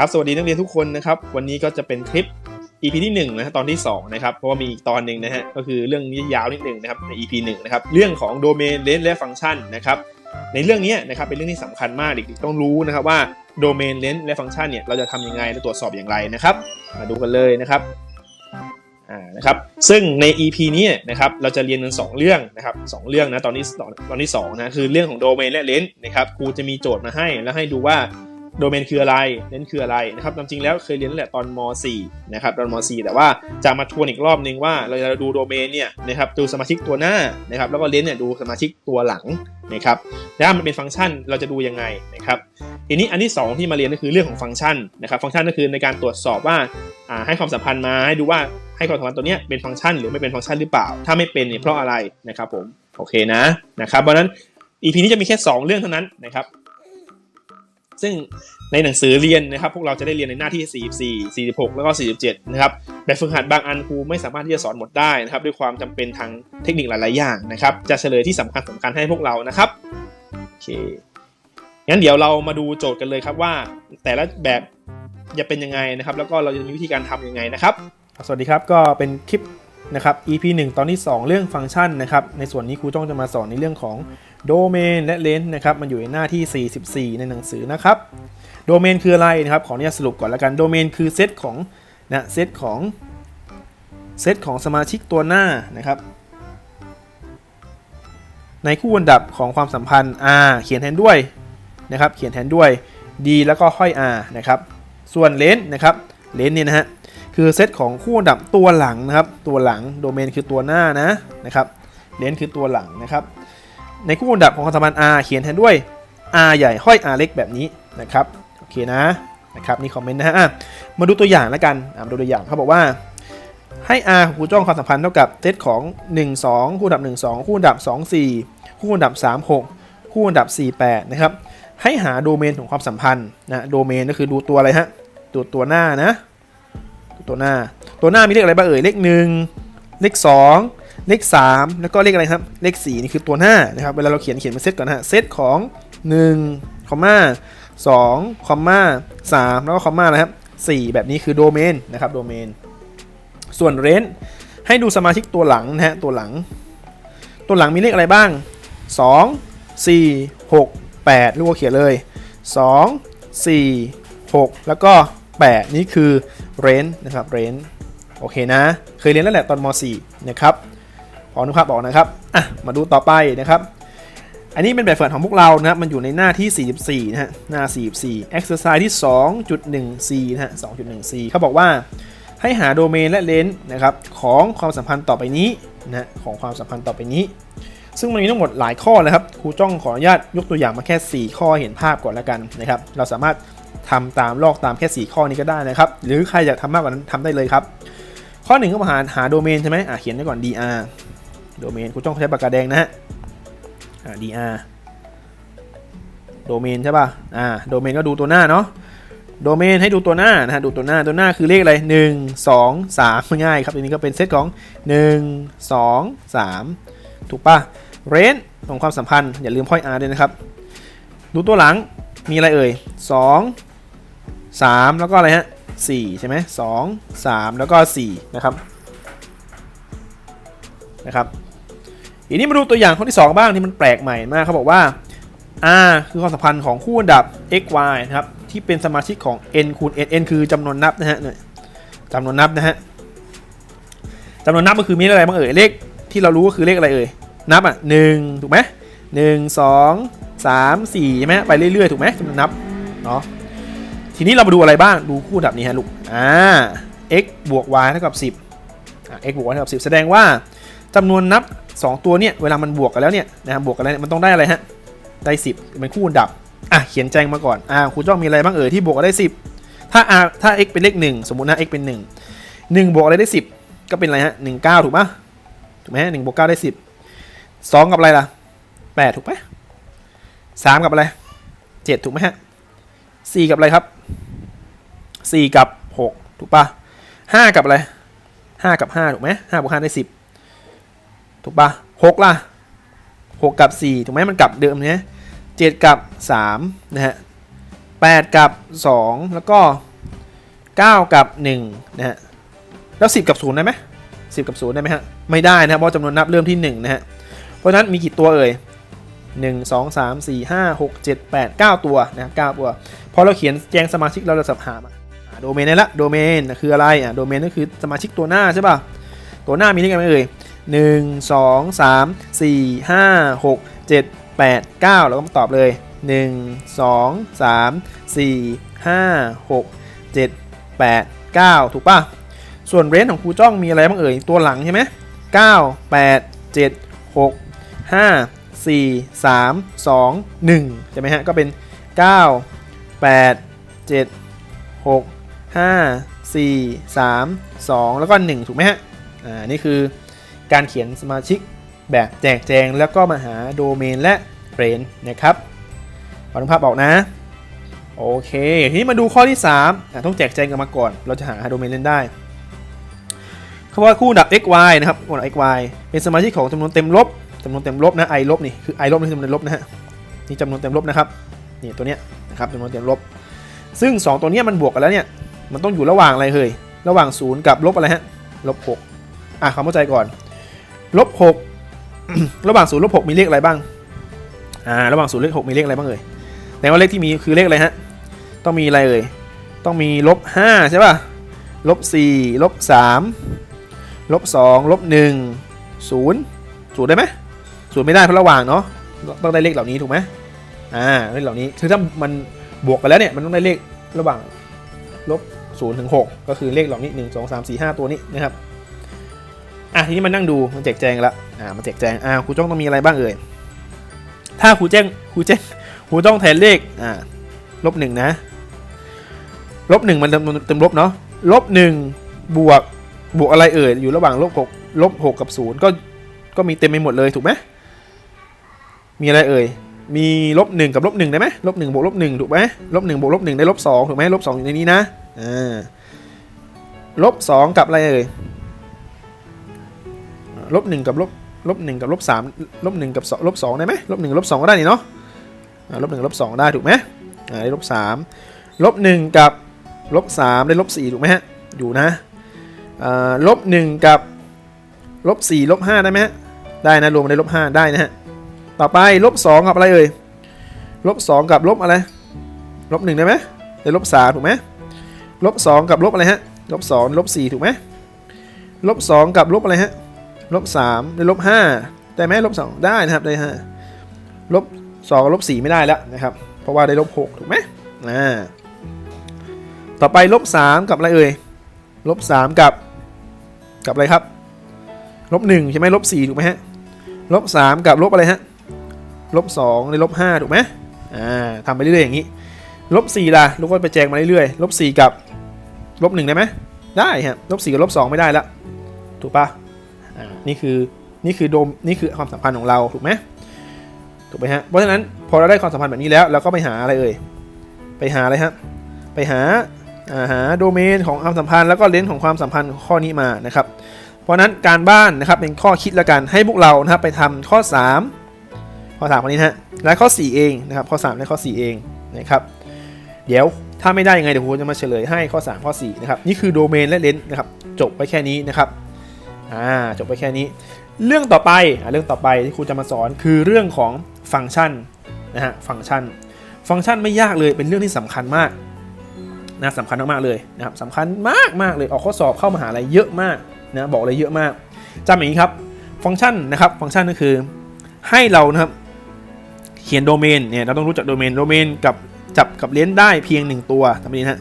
ครับสวัสดีนักเรียนทุกคนนะครับ วันนี้ก็จะเป็นคลิป EP ที่1นะฮะตอนที่2นะครับเพราะว่ามีอีกตอนหนึ่งนะฮะก็คือเรื่องนี้ยาวนิดหนึ่งนะครับใน EP 1นะครับเรื่องของโดเมนเลนและฟังก์ชันนะครับในเรื่องนี้นะครับเป็นเรื่องที่สำคัญมากเด็กๆต้องรู้นะครับว่าโดเมนเลนและฟังก์ชันเนี่ยเราจะทำยังไงและตรวจสอบอย่างไรนะครับ มาดูกันเลยนะครับอ่านะครับซึ่งใน EP นี้นะครับเราจะเรียนกันสองเรื่องนะครับสองเรื่องนะตอนที่ตอนตอนที่สองนะคือเรื่องของโดเมนและเลนนะครับครูจะมีโจทย์มาให้แล้วให้ดูว่า โดเมนคืออะไรเลนคืออะไรนะครับตามจริงแล้วเคยเรียนตั้งแต่ตอนม .4 นะครับตอนม .4 แต่ว่าจะมาทวนอีกรอบนึงว่าเราจะดูโดเมนเนี่ยนะครับดูสมาชิกตัวหน้านะครับแล้วก็เลนเนี่ยดูสมาชิกตัวหลังนะครับแล้วมันเป็นฟังก์ชันเราจะดูยังไงนะครับทีนี้อันที่ 2 ที่มาเรียนก็คือเรื่องของฟังก์ชันนะครับฟังก์ชันก็คือในการตรวจสอบว่าให้ความสัมพันธ์มาให้ดูว่าให้ความสัมพันธ์ตัวเนี้ยเป็นฟังก์ชันหรือไม่เป็นฟังก์ชันหรือเปล่า ถ้าไม่เป็นเนี่ยเพราะอะไรนะครับผมโอเคนะนะครับเพราะนั้น EP นี้จะมีแค่ 2 เรื่องเท่านั้นนะครับ ซึ่งในหนังสือเรียนนะครับ พวกเราจะได้เรียนในหน้าที่ 44 46 แล้วก็ 47 นะครับแบบฝึกหัดบางอันครูไม่สามารถที่จะสอนหมดได้นะครับ ด้วยความจำเป็นทางเทคนิคหลาย ๆ อย่างนะครับ จะเฉลยที่สำคัญสำคัญให้พวกเรานะครับโอเคงั้นเดี๋ยวเรามาดูโจทย์กันเลยครับว่า แต่ละแบบจะเป็นยังไงนะครับ แล้วก็เราจะมีวิธีการทำยังไงนะครับ สวัสดีครับก็เป็นคลิป นะครับ EP 1 ตอนที่ 2 เรื่องฟังก์ชันนะครับ ในส่วนนี้ครูจ้องจะมาสอนในเรื่องของโดเมนและเลนส์นะครับ มันอยู่ในหน้าที่ 44 ในหนังสือนะครับ โดเมนคืออะไรนะครับ ขออนุญาตสรุปก่อนล้วกัน โดเมนคือเซตของนะเซตของเซตของสมาชิกตัวหน้านะครับ ในคู่อันดับของความสัมพันธ์ R เขียนแทนด้วยนะครับ เขียนแทนด้วย D แล้วก็ค่อย R นะครับ ส่วนเลนส์นะครับ เลนส์เนี่ยนะฮะ คือเซตของคู่อันดับตัวหลังนะครับ ตัวหลังโดเมนคือตัวหน้านะนะครับเลนส์คือตัวหลังนะครับ ในคู่อันดับของความสัมพันธ์ R เขียนแทนด้วย R ใหญ่ห้อย R เล็กแบบนี้นะครับโอเคนะนะครับนี่คอมเมนต์นะฮะมาดูตัวอย่างแล้วกันมาดูตัวอย่างเขาบอกว่าให้ R ของครูจ้องความสัมพันธ์เท่ากับเซตของ 1 2 คู่อันดับ 1 2 คู่อันดับ 2 4 คู่อันดับ 3 6 คู่อันดับ 4 8 นะครับ ให้หาโดเมนของความสัมพันธ์นะ โดเมนก็คือดูตัวอะไรฮะ ตัวตัวหน้านะ ตัวหน้า ตัวหน้ามีเลขอะไรบ้างเอ่ยเลข1เลข2เลข3แล้วก็เลขอะไรครับ เลข4นี่คือตัวหน้านะครับ เวลาเราเขียนเขียนเป็นเซตก่อนนะฮะ เซตของ1คอมมา2คอมมา3แล้วก็คอมมานะครับ4แบบนี้คือโดเมนนะครับ โดเมน ส่วนเรนให้ดูสมาชิกตัวหลังนะฮะ ตัวหลัง ตัวหลังมีเลขอะไรบ้าง 2 4 6 8 ลูกเขียนเลย 2 4 6 แล้วก็ 8 นี่คือ เรนนะครับเรนโอเคนะ เคยเรียนแล้วแหละตอนม .4 นะครับพอนึกภาพออกนะครับอะมาดูต่อไปนะครับ อันนี้เป็นแบบฝึกหัดของพวกเรานะครับ มันอยู่ในหน้าที่ 44 นะฮะ หน้า 44 exercise ที่ 2.1c นะฮะ 2.1c เขาบอกว่าให้หาโดเมนและเลนส์นะครับของความสัมพันธ์ต่อไปนี้นะของความสัมพันธ์ต่อไปนี้ ซึ่งมันมีทั้งหมดหลายข้อนะครับครูจ้องขออนุญาตยกตัวอย่างมาแค่ 4 ข้อเห็นภาพก่อนแล้วกันนะครับ เราสามารถ ทำตามลอกตามแค่ 4 ข้อนี้ก็ได้นะครับ หรือใครอยากทำมากกว่านั้นทำได้เลยครับ ข้อหนึ่งก็มาหาหาโดเมนใช่ไหมอะเขียนไว้ก่อน dr โดเมนครูจ้องใช้ปากกาแดงนะฮะอ่า dr โดเมนใช่ป่ะอ่าโดเมนก็ดูตัวหน้าเนาะโดเมนให้ดูตัวหน้านะฮะดูตัวหน้าตัวหน้าคือเลขอะไร 1 2 3 ง่ายครับอันนี้ก็เป็นเซตของ 1 2 3 ถูกป่ะเรนของความสัมพันธ์อย่าลืมค่อย r ด้วยนะครับ ดูตัวหลังมีอะไรเอ่ย 2 3 แล้วก็อะไรฮะ4ใช่ไหม2 3แล้วก็4นะครับนะครับทีนี้มาดูตัวอย่างข้อที่ 2 บ้างที่มันแปลกใหม่มากเขาบอกว่า R คือความสัมพันธ์ของคู่อันดับ x y นะครับที่เป็นสมาชิกของ n คูณ n n คือจำนวนนับนะฮะเนี่ยจำนวนนับนะฮะจำนวนนับก็คือมีอะไรบ้างเอ่ยเลขที่เรารู้ก็คือเลขอะไรเอ่ยนับอะหนึ่งถูกไหมหนึ่งสองสามสี่ใช่ไหมไปเรื่อยๆ ถูกไหมจำนวนนับเนาะ ทีนี้เรามาดูอะไรบ้างดูคู่อันดับนี้ฮะลูกอ่า x บวก y เท่ากับ 10อ่า x บวก y เท่ากับ 10 แสดงว่าจำนวนนับ 2 ตัวเนี่ยเวลามันบวกกันแล้วเนี่ยนะครับบวกกันแล้วเนี่ยมันต้องได้อะไรฮะได้ 10เป็นคู่อันดับอะเขียนแจงมาก่อนอ่าครูจ้องมีอะไรบ้างเอ่ยที่บวกกันได้ 10 ถ้า r ถ้า x เป็นเลข1 สมมุตินะ x เป็น 1 1บวกอะไรได้ 10 ก็เป็นอะไรฮะ19 ถูกปะถูกไหมหนึ่งบวกเก้าได้ 10 2 กับอะไรล่ะ 8 ถูกไหม3 กับอะไร 7 ถูกไหมฮะ4กับอะไรครับ 4กับ6ถูกปะ5กับอะไร5กับ5ถูกไหม5บวก5ได้10ถูกปะ6ล่ะ6กับ4ถูกไหมมันกลับเดิมเนี้ย7กับ3นะฮะ8กับ2แล้วก็9กับ1นะฮะแล้ว10กับ0ได้ไหม10กับ0ได้ไหมฮะไม่ได้นะครับเพราะจำนวนนับเริ่มที่1นะฮะเพราะฉะนั้นมีกี่ตัวเอ่ย1 2 3 4 5 6 7 8 9ตัวนะครับ9ตัวพอเราเขียนแจ้งสมาชิกเราจะสับหามา โดเมนได้ละโดเมนคืออะไรอะโดเมนก็คือสมาชิกตัวหน้าใช่ป่ะตัวหน้ามีเลขอะไรไหมเอ่ยหนึ่งสองสามสี่ห้าหกเจ็ดแปดเก้าเราก็มาตอบเลยหนึ่งสองสามสี่ห้าหกเจ็ดแปดเก้าถูกป่ะส่วนเรนจ์ของครูจ้องมีอะไรบ้างเอ่ยตัวหลังใช่ไหมเก้าแปดเจ็ดหกห้าสี่สามสองหนึ่งใช่ไหมฮะก็เป็นเก้าแปดเจ็ดหก ห้าสี่สามสองแล้วก็หนึ่งถูกไหมฮะ อ่า นี่คือการเขียนสมาชิกแบบแจกแจงแล้วก็มาหาโดเมนและเรนนะครับพอนึกภาพออกนะ โอเค ทีนี้มาดูข้อที่3อะต้องแจกแจงกันมาก่อน เราจะหาโดเมนเล่นได้เขาว่าคู่ดับ x y นะครับคู่ดับ x y เป็นสมาชิกของจำนวนเต็มลบจำนวนเต็มลบนะ i ลบนี่ คือ i ลบนี่จำนวนลบนะฮะ นี่จำนวนเต็มลบนะครับ นี่ตัวเนี้ยนะครับจำนวนเต็มลบ ซึ่ง 2 ตัวเนี้ยมันบวกกันแล้วเนี่ย มันต้องอยู่ระหว่างอะไรเฮ้ยระหว่าง 0 กับลบอะไรฮะลบ6อะความเข้าใจก่อนลบหกระหว่างศูนย์ลบหกมีเลขอะไรบ้างอ่าระหว่างศูนย์เลขหกมีเลขอะไรบ้างเอ่ยแต่ว่าเลขที่มีคือเลขอะไรฮะต้องมีอะไรเอ่ยต้องมีลบห้าใช่ป่ะลบสี่ลบสามลบสองลบหนึ่งศูนย์ศูนย์ได้ไหมศูนย์ไม่ได้เพราะระหว่างเนาะต้องได้เลขเหล่านี้ถูกไหมอ่าเลขเหล่านี้คือถ้ามันบวกกันแล้วเนี่ยมันต้องได้เลขระหว่างลบ ศูนย์ถึงหกก็คือเลขเหล่านี้หนึ่งสองสามสี่ห้าตัวนี้นะครับอะทีนี้มานั่งดูมันแจกแจงแล้วอ่ามันแจกแจงอ่าครูจ้องต้องมีอะไรบ้างเอ่ยถ้าครูแจ้งครูแจ้งครูจ้องแทนเลขอ่าลบหนึ่งนะลบหนึ่งมันเต็มเต็มลบเนาะลบหนึ่งบวกบวกอะไรเอ่ยอยู่ระหว่างลบหกลบหกกับศูนย์ก็ก็มีเต็มไปหมดเลยถูกไหมมีอะไรเอ่ยมีลบหนึ่งกับลบหนึ่งได้ไหมลบหนึ่งบวกลบหนึ่งถูกไหมลบหนึ่งบวกลบหนึ่งได้ลบสองถูกไหมลบสองอยู่ในนี้นะ ลบสองกับอะไรเอ่ยลบหนึ่งกับลบลบหนึ่งกับลบสามลบหนึ่งกับสองลบสองได้ไหมลบหนึ่งลบสองก็ได้นี่เนาะลบหนึ่งลบสองได้ถูกไหมได้ลบสามลบหนึ่งกับลบสามได้ลบสี่ถูกไหมฮะอยู่นะลบหนึ่งกับลบสี่ลบห้าได้ไหมฮะได้นะรวมได้ลบห้าได้นะฮะต่อไปลบสองกับอะไรเอ่ยลบสองกับลบอะไรลบหนึ่งได้ไหมได้ลบสามถูกไหม ลบสองกับลบอะไรฮะลบสองลบสี่ถูกไหมลบสองกับลบอะไรฮะลบสามได้ลบห้าได้ไหมลบสองได้นะครับได้ห้าลบสองลบสี่ไม่ได้แล้วนะครับ เพราะว่าได้ลบหกถูกไหมอ่าต่อไปลบสามกับอะไรเอ่ยลบสามกับกับอะไรครับลบหนึ่งใช่ไหมลบสี่ถูกไหมฮะลบสามกับลบอะไรฮะลบสองได้ลบห้าถูกไหมอ่าทำไปเรื่อยๆอย่างนี้ลบสี่ล่ะลูกก็ไปแจงมาเรื่อยๆลบสี่กับ ลบหนึ่งได้ไหมได้ฮะลบสี่กับลบสองไม่ได้ล้วถูกปะอ่านี่คือนี่คือโดมนี่คือความสัมพันธ์ของเราถูกไหมถูกไหมฮะเพราะฉะนั้นพอเราได้ความสัมพันธ์แบบนี้แล้วเราก็ไปหาอะไรเอ่ยไปหาอะไรฮะไปหาาหาโดเมนของความสัมพันธ์แล้วก็เลนส์ของความสัมพันธ์ข้อนี้มานะครับ เพราะนั้นการบ้านนะครับเป็นข้อคิดละกันให้พวกเรานะครับไปทำข้อ 3 ข้อ3วันนี้นะฮะและข้อ 4 เองนะครับข้อ 3 และข้อ 4 เองนะครับเดี๋ยว ถ้าไม่ได้ยังไงเดี๋ยวผมจะมาเฉลยให้ข้อ 3 ข้อ 4 นะครับ นี่คือโดเมนและเลนส์นะครับ จบไปแค่นี้นะครับอ่าจบไปแค่นี้ เรื่องต่อไปอ่าเรื่องต่อไปที่ครูจะมาสอนคือเรื่องของฟังก์ชันนะฮะฟังก์ชัน ฟังก์ชันไม่ยากเลยเป็นเรื่องที่สำคัญมากนะสำคัญมากๆเลยนะครับสำคัญมากมากเลยออกข้อสอบเข้ามหาลัยเยอะมากนะบอกเลยเยอะมากจำอย่างนี้ครับฟังก์ชันนะครับฟังก์ชันก็คือให้เรานะครับเขียนโดเมนเนี่ยเราต้องรู้จักโดเมนโดเมนกับ จับกับเลนส์ได้เพียงหนึ่งตัวทำแบบนี้นะ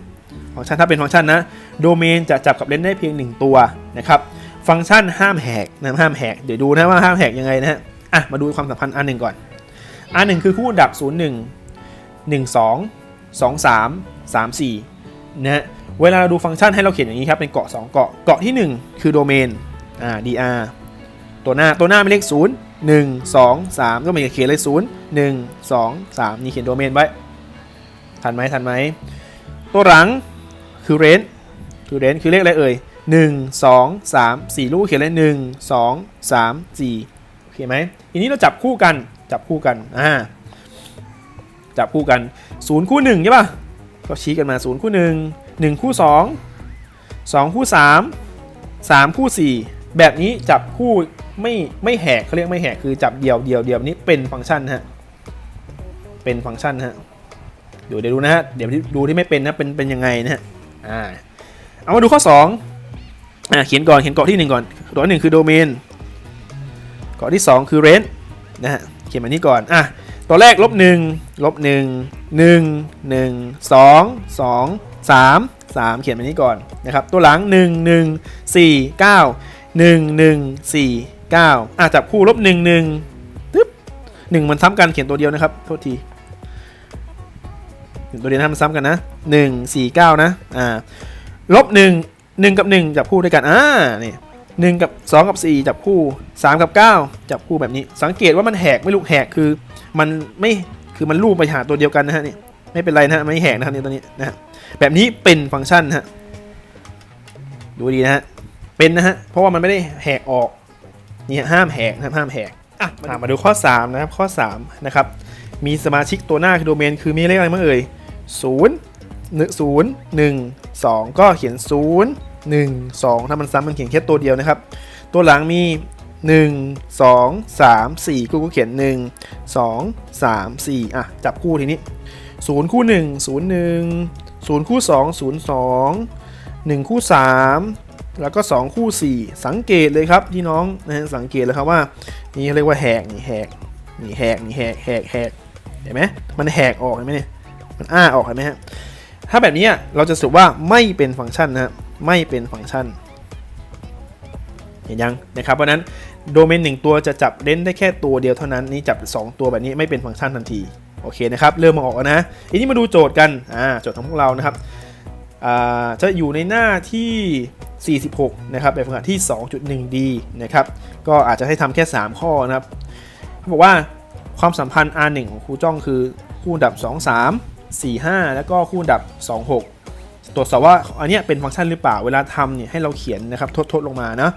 ฟังก์ชันถ้าเป็นฟังก์ชันนะโดเมนจะจับกับเลนส์ได้เพียงหนึ่งตัวนะครับฟังก์ชันห้ามแหกนะห้ามแหกเดี๋ยวดูนะว่าห้ามแหกยังไงนะฮะอะมาดูความสัมพันธ์อันหนึ่งก่อน อันหนึ่งคือคู่อันดับ 0 1 1 2 2 3 3 4นะฮะเวลาเราดูฟังก์ชันให้เราเขียนอย่างนี้ครับเป็นเกาะ 2 เกาะเกาะที่ 1 คือโดเมนอ่า dr ตัวหน้าตัวหน้าเป็นเลข 0 1 2 3 ก็เหมือนกับเขียนเลย0 1 2 3 นี่เขียนโดเมนไว้ ทันไหมทันไหมตัวหลังคือเรนคือเรนคือเลขอะไรเอ่ยหนึ่งสองสามสี่ลูกเขียนเลยหนึ่งสองสามสี่โอเคไหมทีนี้เราจับคู่กันจับคู่กันอ่าจับคู่กันศูนย์คู่หนึ่งใช่ป่ะก็ชี้กันมา0คู่1 1คู่2 2คู่3 3คู่4แบบนี้จับคู่ไม่ไม่แหกเขาเรียกไม่แหกคือจับเดียวเดียวเดียวนี้เป็นฟังก์ชันฮะเป็นฟังก์ชันฮะ เดี๋ยวเดี๋ยวดูนะฮะเดี๋ยวดูที่ไม่เป็นนะเป็นเป็นยังไงนะฮะอ่าเอามาดูข้อ2อ่าเขียนก่อนเขียนเกาะที่ 1 ก่อนเกาะหนึ่งคือโดเมนเกาะที่ 2 คือเรนนะฮะเขียนแบบนี้ก่อนอะตัวแรกลบ1ลบ1 1 1 2 2 3 3เขียนแบบนี้ก่อนนะครับตัวหลัง1 1 4 9 1 1 4 9อะจับคู่ลบ1 1ตึ๊บ1มันซ้ำกันเขียนตัวเดียวนะครับโทษที ตัวเดียวนะมันซ้ำกันนะ1 4 9นะอ่าลบ1 1กับ1จับคู่ด้วยกันอ่านี่หนึ่งกับ2กับ4จับคู่3กับ9จับคู่แบบนี้ สังเกตว่ามันแหกไม่ลูกแหกคือมันไม่คือมันรูปไปหาตัวเดียวกันนะฮะนี่ไม่เป็นไรนะฮะไม่แหกนะครับนี่ตัวนี้นะฮะแบบนี้เป็นฟังก์ชันนะฮะดูดีนะฮะเป็นนะฮะเพราะว่ามันไม่ได้แหกออกนี่ห้ามแหกนะห้ามแหกอะมามาดูข้อ 3 นะครับข้อ3นะครับมีสมาชิกตัวหน้าคือโดเมน คือมีเลขอะไรบ้างเอ่ย ศูนย์หนึ่งศูนย์หนึ่งสองก็เขียนศูนย์หนึ่งสองถ้ามันซ้ำมันเขียนแค่ตัวเดียวนะครับ ตัวหลังมี 1 2 3 4 กูก็เขียน 1 2 3 4 อะ จับคู่ทีนี้ 0 คู่ 1 0 1 0 คู่ 2 0 2 1 คู่ 3 แล้วก็ 2 คู่ 4 สังเกตเลยครับพี่น้องนะฮะสังเกตเลยครับว่า นี่เรียกว่าแหกนี่แหกนี่แหกนี่แหกแหกแหกเห็นไหมมันแหกออกเห็นไหมเนี่ย มันอ้าออกเห็นไหมฮะถ้าแบบนี้เราจะสรุปว่าไม่เป็นฟังก์ชันนะฮะไม่เป็นฟังก์ชันเห็นยังนะครับเพราะนั้นโดเมนหนึ่งตัวจะจับเลนได้แค่ตัวเดียวเท่านั้นนี่จับ 2 ตัวแบบนี้ไม่เป็นฟังก์ชันทันทีโอเคนะครับเริ่มมาออกนะทีนี้มาดูโจทย์กันอ่าโจทย์ของพวกเรานะครับจะอยู่ในหน้าที่ 46 นะครับแบบฝึกหัดที่ 2.1D นะครับ ก็อาจจะให้ทำแค่ 3 ข้อนะครับเขาบอกว่าความสัมพันธ์ R1 ของครูจ้องคือคู่อันดับ 2 3 4 5 แล้วก็คู่อันดับ 2 6 ตรวจสอบว่าอันนี้เป็นฟังก์ชันหรือเปล่า เวลาทำเนี่ยให้เราเขียนนะครับทดๆลงมานะ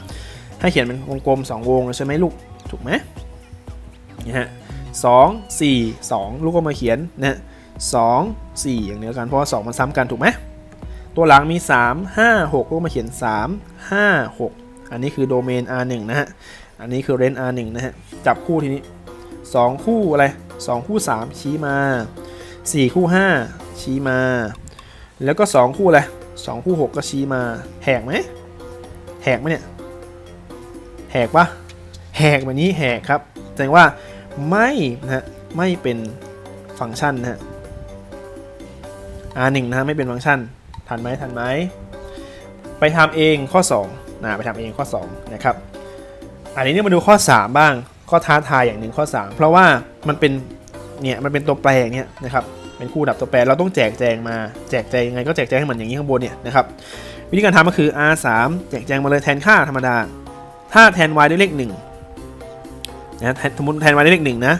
ให้เขียนเป็นวงกลม 2 วงใช่ไหมลูก ถูกไหมนี่ฮะสองสี่สองลูกก็มาเขียนนะสองสี่อย่างเดียวกันเพราะว่าสองมันซ้ำกันถูกไหมตัวหลังมี 3 5 6 ลูกมาเขียน 3 5 6 อันนี้คือโดเมน R1 นะฮะ อันนี้คือเรน R1 นะฮะ จับคู่ทีนี้ 2 คู่อะไร 2 คู่ 3 ชี้มา 4 คู่ 5 ชี้มา แล้วก็ 2 คู่อะไร2คู่ 6 ก็ชี้มา แหกไหมแหกไหมเนี่ย แหกปะแหกแบบนี้แหกครับ แสดงว่าไม่นะฮะไม่เป็นฟังก์ชันนะฮะ R1 นะฮะไม่เป็นฟังก์ชัน ทันไหมทันไหมไปทำเองข้อ2นะไปทำเองข้อ2นะครับ อันนี้เนี่ยมาดูข้อ 3 บ้าง ข้อท้าทายอย่างหนึ่งข้อ 3 เพราะว่ามันเป็น เนี่ยมันเป็นตัวแปรอย่างเนี้ยนะครับเป็นคู่ดับตัวแปรเราต้องแจกแจงมาแจกแจงยังไงก็แจกแจงให้เหมือนอย่างนี้ข้างบนเนี่ยนะครับวิธีการทำก็คือ R3 แจกแจงมาเลยแทนค่าธรรมดา ถ้าแทน y ด้วยเลข1นะแทนสมมติแทน y ด้วยเลข1นะ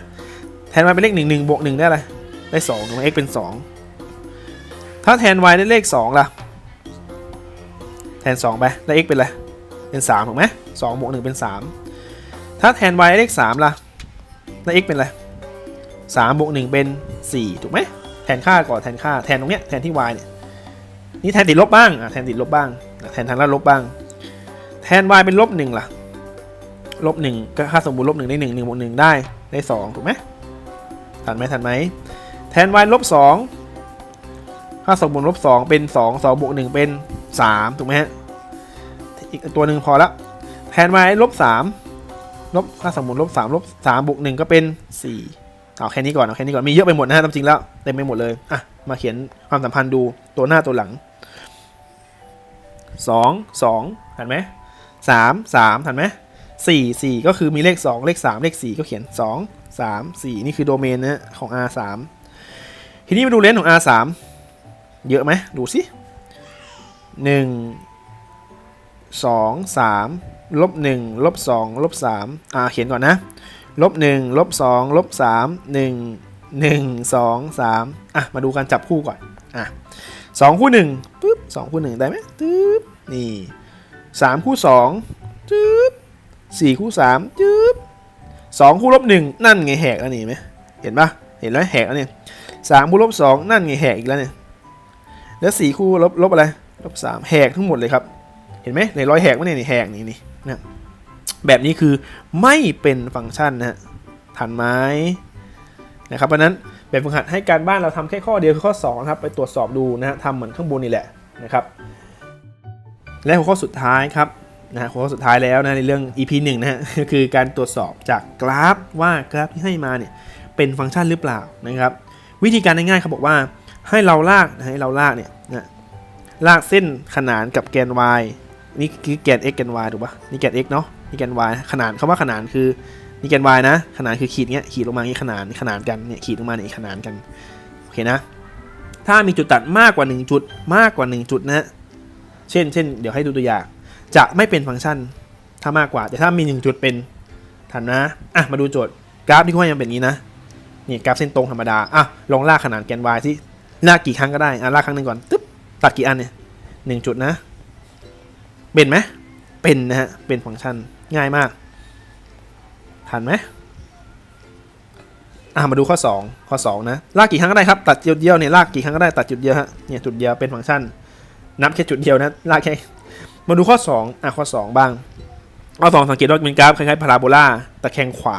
แทน y เป็นเลข1 1บวก1ได้อะไรได้2ถูกไหม x เป็น 2 ถ้าแทน y ได้เลข2ล่ะแทน 2 ไปได้ x เป็นอะไรเป็น3ถูกไหม2บวก1เป็น 3 ถ้าแทน y ได้เลข3ล่ะได้ x เป็นอะไร 3บวก1เป็น 4 ถูกไหมแทนค่าก่อนแทนค่าแทนตรงเนี้ยแทนที่ y เนี่ยนี่แทนติดลบบ้างอะแทนติดลบบ้าง แทนทางด้านลบบ้าง แทน y เป็นลบ1ล่ะลบ1ก็ค่าสมบูรณ์ลบ1ได้1 1บวก1ได้ได้ 2 ถูกไหมทันไหมทันไหมแทน y ลบ2ค่าสมบูรณ์ลบ2เป็น 2 2บวก1เป็น 3 ถูกไหมฮะอีกตัวหนึ่งพอละแทน y ลบ3ลบค่าสมบูรณ์ลบ3ลบ3บวก1ก็เป็น 4 เอาแค่นี้ก่อนเอาแค่นี้ก่อนมีเยอะไปหมดนะฮะจริงแล้วเต็มไปหมดเลยอะมาเขียนความสัมพันธ์ดูตัวหน้าตัวหลัง2 2ทันไหม3 3ทันไหม4 4ก็คือมีเลข2เลข3เลข4ก็เขียน2 3 4นี่คือโดเมนนะของ R3 ทีนี้มาดูเลนส์ของ R3 เยอะไหมดูสิ1 2 3ลบ1ลบ2ลบ3อ่าเขียนก่อนนะ ลบ1ลบ2ลบ3 1 1 2 3อะมาดูการจับคู่ก่อนอะ2คู่1ปึ๊บ2คู่1ได้ไหมตึ๊บนี่3คู่2ตึ๊บ4คู่3ตึ๊บ2คู่ลบ1นั่นไงแหกแล้วนี่ไหมเห็นปะเห็นแล้วแหกแล้วเนี่ย3คู่ลบ2นั่นไงแหกอีกแล้วเนี่ยแล้ว4คู่ลบลบอะไรลบ3แหกทั้งหมดเลยครับ เห็นไหมในร้อยแหกวะเนี่ยนี่แหกนี่นี่นะ แบบนี้คือไม่เป็นฟังก์ชันนะฮะทันไหมนะครับเพราะนั้นแบบฝึกหัดให้การบ้านเราทำแค่ข้อเดียวคือข้อ2ครับไปตรวจสอบดูนะฮะทำเหมือนข้างบนนี่แหละนะครับ และหัวข้อสุดท้ายครับนะหัวข้อสุดท้ายแล้วนะในเรื่อง EP 1นะฮะก็คือการตรวจสอบจากกราฟว่ากราฟที่ให้มาเนี่ยเป็นฟังก์ชันหรือเปล่านะครับ วิธีการง่ายๆเขาบอกว่าให้เราลากนะให้เราลากเนี่ยนะลากเส้นขนานกับแกน y นี่คือแกน x แกน y ถูกปะนี่แกน x เนาะ นี่แกน y ขนานคำว่าขนานคือนี่แกน y นะ ขนานคือขีดเงี้ยขีดลงมาอย่างนี้ขนานขนานกันเนี่ยขีดลงมาเนี่ยขนานกันโอเคนะ ถ้ามีจุดตัดมากกว่า 1 จุดมากกว่า 1 จุดนะฮะเช่นเช่นเดี๋ยวให้ดูตัวอย่างจะไม่เป็นฟังก์ชันถ้ามากกว่า แต่ถ้ามี 1 จุดเป็นทันนะอะมาดูโจทย์กราฟที่เขาให้มันเป็นนี้นะนี่กราฟเส้นตรงธรรมดาอะลองลากขนานแกน y ที่ลากกี่ครั้งก็ได้อะลากครั้งหนึ่งก่อนตึ๊บตัดกี่อันเนี่ยหนึ่งจุดนะ เป็นไหมเป็นนะฮะเป็นฟังก์ชัน ง่ายมาก ทันไหมอะมาดูข้อ 2 ข้อ 2 นะ ลากกี่ครั้งก็ได้ครับ ตัดจุดเดียวเนี่ยลากกี่ครั้งก็ได้ตัดจุดเดียวฮะเนี่ยจุดเดียวเป็นฟังก์ชัน นับแค่จุดเดียวนะลากแค่มาดูข้อ 2 อะข้อ 2 บ้างข้อ2สังเกตว่าเป็นกราฟคล้ายๆพาราโบลาตะแคงขวา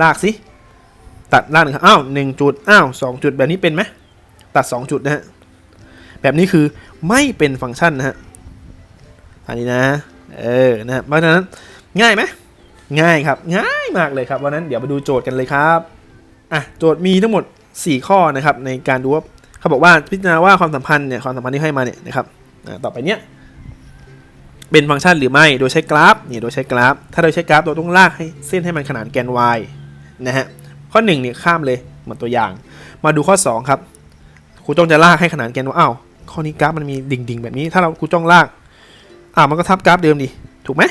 ลากสิตัดลากหนึ่งครั้งอ้าวหนึ่งจุดอ้าวสองจุดแบบนี้เป็นไหมตัด 2 จุดนะฮะแบบนี้คือไม่เป็นฟังก์ชันนะฮะอันนี้นะเออนะเพราะฉะนั้น ง่ายไหมง่ายครับ ง่ายมากเลยครับวันนั้นเดี๋ยวมาดูโจทย์กันเลยครับอะโจทย์มีทั้งหมด 4 ข้อนะครับในการดูว่าเขาบอกว่าพิจารณาว่าความสัมพันธ์เนี่ยความสัมพันธ์ที่ให้มาเนี่ยนะครับต่อไปเนี้ยเป็นฟังก์ชันหรือไม่โดยใช้กราฟเนี่ยโดยใช้กราฟ ถ้าโดยใช้กราฟเราต้องลากให้เส้นให้มันขนานแกน y นะฮะข้อ1เนี่ยข้ามเลยเหมือนตัวอย่าง มาดูข้อ 2 ครับครูจ้องจะลากให้ขนานแกน y อ้าวข้อนี้กราฟมันมีดิ่งๆ แบบนี้ ถ้าเราครูจ้องลากอ่ามันก็ทับกราฟเดิมดิถูกไหม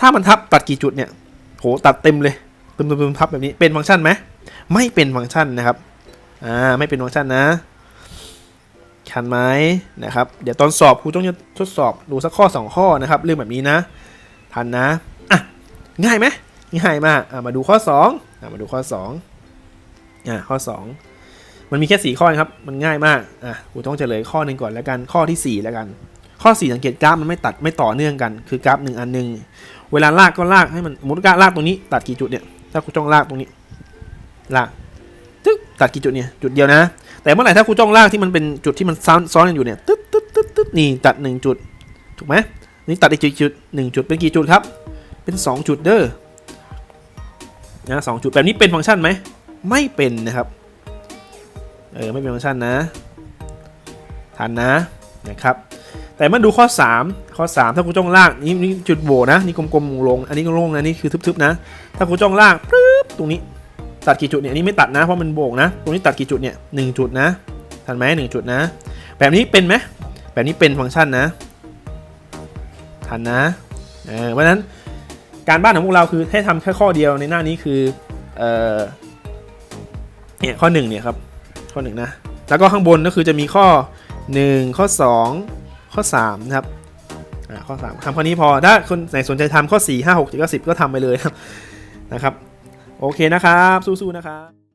ถ้ามันทับตัดกี่จุดเนี่ยโหตัดเต็มเลยเต็มเต็มเต็มทับแบบนี้เป็นฟังก์ชันไหมไม่เป็นฟังก์ชันนะครับอ่าไม่เป็นฟังก์ชันนะชันไหมนะครับ เดี๋ยวตอนสอบครูต้องจะทดสอบดูสักข้อ 2 ข้อนะครับเรื่องแบบนี้นะ ทันนะอะง่ายไหมง่ายมากอ่ามาดูข้อ2อ่ามาดูข้อ2อ่าข้อ 2 มันมีแค่4ข้อนะครับ มันง่ายมากอะครูต้องเฉลยข้อหนึ่งก่อนแล้วกันข้อทีสี่4แล้วกัน ข้อ4สังเกตกราฟมันไม่ตัดไม่ต่อเนื่องกัน คือกราฟหนึ่งอันหนึ่ง เวลาลากก็ลากให้มันสมมติกราลากตรงนี้ ตัดกี่จุดเนี่ย ถ้าครูจ้องลากตรงนี้ ลากตึ๊บตัดกี่จุดเนี่ย จุดเดียวนะ แต่เมื่อไหร่ถ้าครูจ้องลากที่มันเป็นจุดที่มันซ้อนซ้อนกันอยู่เนี่ยตึ๊ดตึ๊ดตึ๊ดตึ๊ดนี่ตัดหนึ่งจุด ถูกไหมนี่ตัดอีกจุดหนึ่งจุดเป็นกี่จุดครับ เป็นสองจุดเด้อนะสองจุดแบบนี้เป็นฟังก์ชันไหม ไม่เป็นนะครับ เออไม่เป็นฟังก์ชันนะ ทันนะนะครับ แต่เมื่อดูข้อ 3 ข้อ 3 ถ้าครูจ้องลากนี่นี่จุดโหวนะนี่กลมๆลง อันนี้ก็โล่งนะนี่คือทึบๆนะ ถ้าครูจ้องลากปึ๊บตรงนี้ตัดกี่จุดเนี่ยอันนี้ไม่ตัดนะเพราะมันโบกนะ ตรงนี้ตัดกี่จุดเนี่ยหนึ่งจุดนะทันไหมหนึ่งจุดนะ แบบนี้เป็นไหมแบบนี้เป็นฟังก์ชันนะ ทันนะเออเพราะนั้นการบ้านของพวกเราคือให้ทำแค่ข้อเดียวในหน้านี้คือเออเนี่ยข้อหนึ่งเนี่ยครับข้อหนึ่งนะแล้วก็ข้างบนก็คือจะมีข้อ 1 ข้อ 2 ข้อ3นะครับอ่าข้อ3ทำข้อนี้พอ ถ้าคนไหนสนใจทำข้อ 4 5 6 7 9 10 ก็ทำไปเลยครับนะครับ โอเคนะครับ สู้ๆนะครับ